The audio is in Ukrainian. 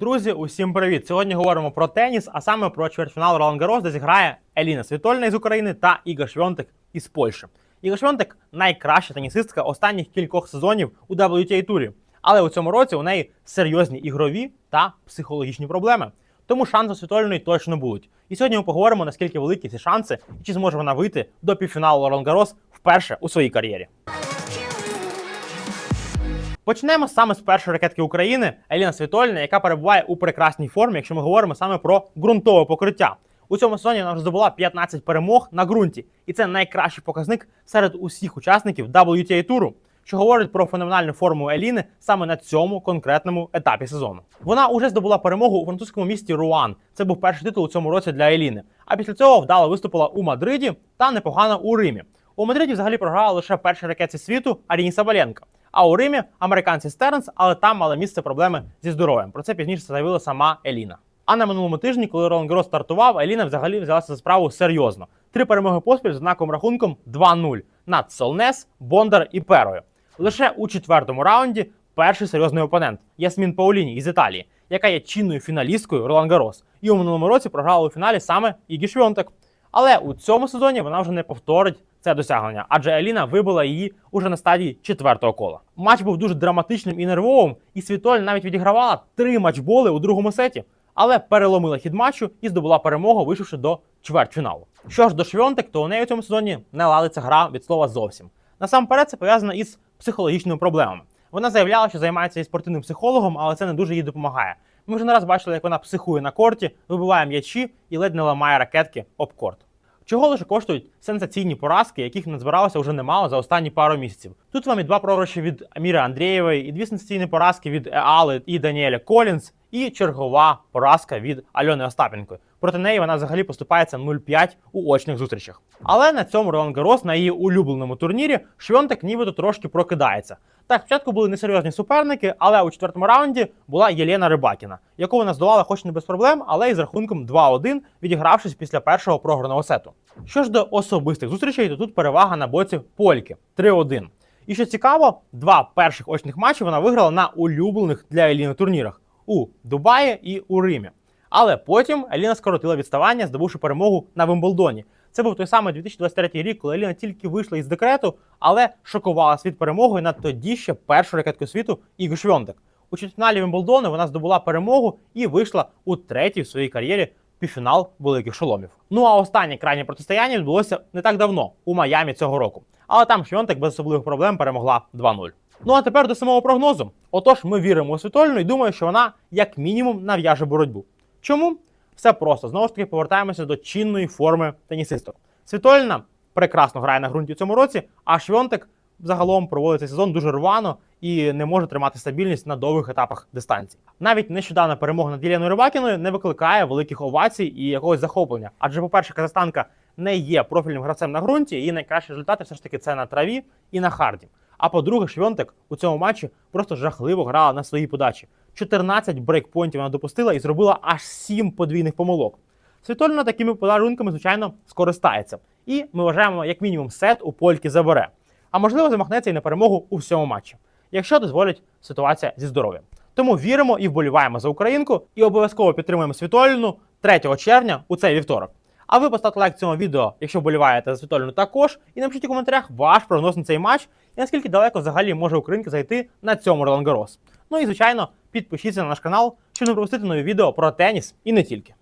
Друзі, усім привіт! Сьогодні говоримо про теніс, а саме про чвертьфінал Ролан Гарос, де зіграє Еліна Світольна із України та Іга Швьонтик із Польщі. Іга Швьонтик найкраща тенісистка останніх кількох сезонів у WTA турі. Але у цьому році у неї серйозні ігрові та психологічні проблеми. Тому шанси Світольної точно будуть. І сьогодні ми поговоримо, наскільки великі ці шанси і чи зможе вона вийти до півфіналу Ролан Гарос вперше у своїй кар'єрі. Почнемо саме з першої ракетки України Еліна Світольна, яка перебуває у прекрасній формі, якщо ми говоримо саме про ґрунтове покриття. У цьому сезоні вона вже здобула 15 перемог на ґрунті, і це найкращий показник серед усіх учасників WTA туру, що говорить про феноменальну форму Еліни саме на цьому конкретному етапі сезону. Вона уже здобула перемогу у французькому місті Руан. Це був перший титул у цьому році для Еліни. А після цього вдало виступила у Мадриді та непогано у Римі. У Мадриді взагалі програла лише першій ракетці світу Аріні Сабаленко. А у Римі американці Стернс, але там мали місце проблеми зі здоров'ям. Про це пізніше заявила сама Еліна. А на минулому тижні, коли Ролан Гарос стартував, Еліна взагалі взялася за справу серйозно. Три перемоги поспіль з однаковим рахунком 2-0 над Солнес, Бондар і Перою. Лише у четвертому раунді перший серйозний опонент Ясмін Пауліні із Італії, яка є чинною фіналісткою Ролан Гарос. І у минулому році програла у фіналі саме Ігі Швьонтек. Але у цьому сезоні вона вже не повторить це досягнення, адже Еліна вибила її уже на стадії четвертого кола. Матч був дуже драматичним і нервовим, і Світоль навіть відігравала три матчболи у другому сеті, але переломила хід матчу і здобула перемогу, вийшовши до чвертьфіналу. Що ж до Швьонтек, то у неї у цьому сезоні не ладиться гра від слова зовсім. Насамперед, це пов'язано із психологічними проблемами. Вона заявляла, що займається і спортивним психологом, але це не дуже їй допомагає. Ми вже не раз бачили, як вона психує на корті, вибиває м'ячі і ледь не ламає ракетки об корт. Чого лише коштують сенсаційні поразки, яких назбиралося вже немало за останні пару місяців. Тут вам і два програші від Аміри Андрієвої, і дві сенсаційні поразки від Еали і Даніеля Колінс, і чергова поразка від Альони Остапенко. Проти неї вона взагалі поступається 0-5 у очних зустрічах. Але на цьому Ролан Гарос на її улюбленому турнірі Швьонтек нібито трошки прокидається. Так, спочатку були несерйозні суперники, але у четвертому раунді була Єлена Рибакіна, яку вона здолала хоч не без проблем, але із рахунком 2-1, відігравшись після першого програного сету. Що ж до особистих зустрічей, то тут перевага на боці Польки 3-1. І що цікаво, два перших очних матчі вона виграла на улюблених для Еліни турнірах у Дубаї і у Римі. Але потім Еліна скоротила відставання, здобувши перемогу на Вимблдоні. Це був той самий 2023 рік, коли Еліна тільки вийшла із декрету, але шокувала світ перемогою над тоді ще першу ракетку світу Іго Швьонтек. У четвертьфіналі Вимблдону вона здобула перемогу і вийшла у третій в своїй кар'єрі півфінал великих шоломів. Ну а останнє крайнє протистояння відбулося не так давно у Майамі цього року. Але там Швьонтек без особливих проблем перемогла 2-0. Ну а тепер до самого прогнозу. Отож, ми віримо у світольну і думаю, що вона як мінімум нав'яже боротьбу. Чому? Все просто знову ж таки повертаємося до чинної форми тенісисток. Світольна прекрасно грає на ґрунті в цьому році, а Швьонтек загалом проводить цей сезон дуже рвано і не може тримати стабільність на довгих етапах дистанцій. Навіть нещодавна перемога над Єленою Рибакіною не викликає великих овацій і якогось захоплення. Адже, по-перше, казахстанка не є профільним гравцем на ґрунті, і найкращі результати все ж таки це на траві і на харді. А по-друге, Швьонтек у цьому матчі просто жахливо грала на своїй подачі. 14 брейкпойнтів вона допустила і зробила аж 7 подвійних помилок. Світольна такими подарунками, звичайно, скористається. І ми вважаємо, як мінімум, сет у польки забере. А можливо, замахнеться і на перемогу у всьому матчі, якщо дозволить ситуація зі здоров'ям. Тому віримо і вболіваємо за Українку, і обов'язково підтримуємо Світоліну 3 червня у цей вівторок. А ви поставте лайк цьому відео, якщо вболіваєте за світольну також, і напишіть у коментарях ваш прогноз на цей матч і наскільки далеко взагалі може Українка зайти на цьому Ролан. Ну і звичайно, підпишіться на наш канал, щоб не пропустити нові відео про теніс і не тільки.